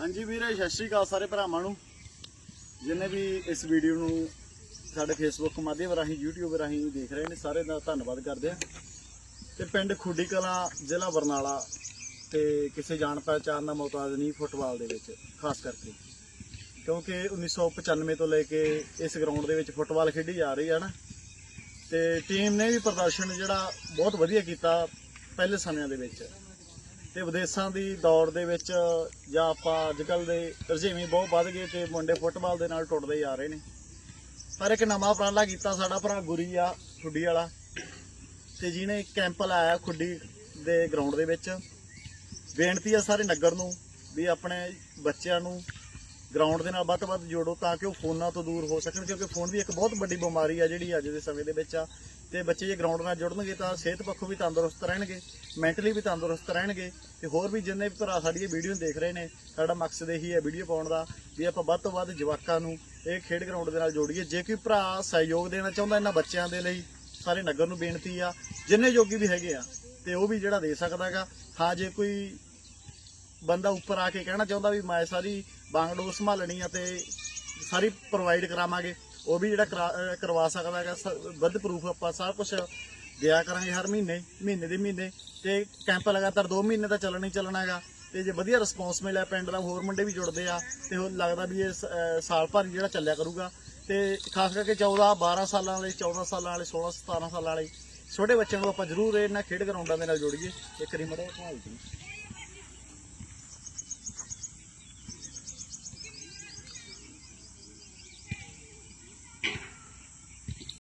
ਹਾਂਜੀ ਵੀਰੇ, ਸਤਿ ਸ਼੍ਰੀ ਅਕਾਲ ਸਾਰੇ ਭਰਾਵਾਂ ਨੂੰ। ਜਿਨੇ ਵੀ ਇਸ ਵੀਡੀਓ ਨੂੰ ਸਾਡੇ ਫੇਸਬੁੱਕ ਮਾਧਿਅਮ ਰਾਹੀਂ, YouTube ਰਾਹੀਂ ਦੇਖ ਰਹੇ ਨੇ ਸਾਰੇ ਦਾ ਧੰਨਵਾਦ ਕਰਦੇ ਆ ਤੇ ਪਿੰਡ ਖੁੱਡੀ ਕਲਾਂ ਜ਼ਿਲ੍ਹਾ ਬਰਨਾਲਾ ਤੇ ਕਿਸੇ ਜਾਣ ਪਹਿਚਾਣ ਦਾ ਮੁਹਤਾਜ ਨਹੀਂ ਫੁੱਟਬਾਲ ਦੇ ਵਿੱਚ, ਖਾਸ ਕਰਕੇ। ਕਿਉਂਕਿ 1995 ਤੋਂ ਲੈ ਕੇ ਇਸ ਗਰਾਊਂਡ ਦੇ ਵਿੱਚ ਫੁੱਟਬਾਲ ਖੇਡੀ ਜਾ ਰਹੀ ਹੈ ਨਾ। ਤੇ ਟੀਮ ਨੇ ਵੀ ਪ੍ਰਦਰਸ਼ਨ ਜਿਹੜਾ ਬਹੁਤ ਵਧੀਆ ਕੀਤਾ ਪਹਿਲੇ ਸਮਿਆਂ ਦੇ ਵਿੱਚ। ਤੇ ਵਿਦੇਸ਼ਾਂ ਦੀ ਦੌੜ ਦੇ ਵਿੱਚ ਜਾਂ ਆਪਾਂ ਅੱਜ ਕੱਲ ਦੇ ਰੁਝੇਵੇਂ ਬਹੁਤ ਵੱਧ ਗਏ ਤੇ ਮੁੰਡੇ ਫੁੱਟਬਾਲ ਦੇ ਨਾਲ ਟੁੱਟਦੇ ਜਾ ਰਹੇ ਨੇ। ਪਰ ਇੱਕ ਨਵਾਂ ਉਪਰਾਲਾ ਕੀਤਾ ਸਾਡਾ ਭਰਾ ਗੁਰੀ ਆ, ਖੁੱਡੀ ਵਾਲਾ ਤੇ ਜਿਹਨੇ ਕੈਂਪ ਲਾਇਆ ਖੁੱਡੀ ਦੇ ਗਰਾਊਂਡ ਦੇ ਵਿੱਚ। ਬੇਨਤੀ ਆ ਸਾਰੇ ਨਗਰ ਨੂੰ ਵੀ ਆਪਣੇ ਬੱਚਿਆਂ ਨੂੰ ਗਰਾਊਂਡ ਦੇ ਨਾਲ ਵੱਧ-ਵੱਧ ਜੋੜੋ ਤਾਂ ਕਿ ਉਹ ਫੋਨਾਂ ਤੋਂ ਦੂਰ ਹੋ ਸਕਣ, ਕਿਉਂਕਿ ਫੋਨ ਵੀ ਇੱਕ ਬਹੁਤ ਵੱਡੀ ਬਿਮਾਰੀ ਆ ਜਿਹੜੀ ਅੱਜ ਦੇ ਸਮੇਂ ਦੇ ਵਿੱਚ ਆ। ਤੇ ਬੱਚੇ ਜੇ ਗਰਾਊਂਡ ਨਾਲ ਜੁੜਨਗੇ ਤਾਂ ਸਿਹਤ ਪੱਖੋਂ ਵੀ ਤੰਦਰੁਸਤ ਰਹਿਣਗੇ ਮੈਂਟਲੀ ਵੀ ਤੰਦਰੁਸਤ ਰਹਿਣਗੇ ਤੇ ਹੋਰ ਵੀ ਜਿੰਨੇ ਵੀ ਭਰਾ ਸਾਡੀ ਇਹ ਵੀਡੀਓ ਦੇਖ ਰਹੇ ਨੇ, ਸਾਡਾ ਮਕਸਦ ਇਹੀ ਹੈ ਵੀਡੀਓ ਪਾਉਣ ਦਾ ਵੀ ਆਪਾਂ ਵੱਧ ਤੋਂ ਵੱਧ ਜਵਾਕਾਂ ਨੂੰ ਇਹ ਖੇਡ ਗਰਾਊਂਡ ਦੇ ਨਾਲ ਜੋੜੀਏ। ਜੇ ਕੋਈ ਭਰਾ ਸਹਿਯੋਗ ਦੇਣਾ ਚਾਹੁੰਦਾ ਇਹਨਾਂ ਬੱਚਿਆਂ ਦੇ ਲਈ, ਸਾਰੇ ਨਗਰ ਨੂੰ ਬੇਨਤੀ ਆ, ਜਿੰਨੇ ਜੋਗੀ ਵੀ ਹੈਗੇ ਆ, ਤੇ ਉਹ ਵੀ ਜਿਹੜਾ ਦੇ ਸਕਦਾ ਹੈਗਾ। ਹਾਂ, ਜੇ ਕੋਈ ਬੰਦਾ ਉੱਪਰ ਆ ਕੇ ਕਹਿਣਾ ਚਾਹੁੰਦਾ ਵੀ ਮੈਂ ਸਾਰੀ ਬਾਂਗਡੋਰ ਸੰਭਾਲਣੀ ਆ ਤੇ ਸਾਰੀ ਪ੍ਰੋਵਾਈਡ ਕਰਾਵਾਂਗੇ। ਉਹ ਵੀ ਜਿਹੜਾ ਕਰਾ- ਕਰਵਾ ਸਕਦਾ ਹੈਗਾ, ਸ- ਵੱਧ ਪ੍ਰੂਫ ਆਪਾਂ ਸਾਰਾ ਕੁਝ ਦਿਆ ਕਰਾਂਗੇ ਹਰ ਮਹੀਨੇ ਮਹੀਨੇ ਦੇ ਮਹੀਨੇ। ਤੇ ਕੈਂਪ ਲਗਾਤਾਰ 2 ਮਹੀਨੇ ਤਾਂ ਚੱਲਣਾ ਹੀ ਚੱਲਣਾ ਹੈਗਾ। ਤੇ ਜੇ ਵਧੀਆ ਰਿਸਪੌਂਸ ਮਿਲਿਆ ਪਿੰਡ ਦਾ, ਹੋਰ ਮੁੰਡੇ ਵੀ ਜੁੜਦੇ ਆ ਤੇ ਉਹ ਲੱਗਦਾ ਵੀ ਇਹ ਸਾਲ ਭਰ ਹੀ ਜਿਹੜਾ ਚੱਲਿਆ ਕਰੂਗਾ। ਤੇ ਖਾਸ ਕਰਕੇ 14 12 ਸਾਲਾਂ ਵਾਲੇ 14 ਸਾਲਾਂ ਵਾਲੇ 16 17 ਸਾਲਾਂ ਵਾਲੇ, ਛੋਟੇ ਬੱਚਿਆਂ ਨੂੰ ਆਪਾਂ ਜ਼ਰੂਰ ਇਹਨਾਂ ਖੇਡ ਗਰਾਊਂਡਾਂ ਦੇ ਨਾਲ ਜੋੜੀਏ। ਇੱਕ ਵਾਰੀ ਮੜਾ ਭਾਲ ਜੀ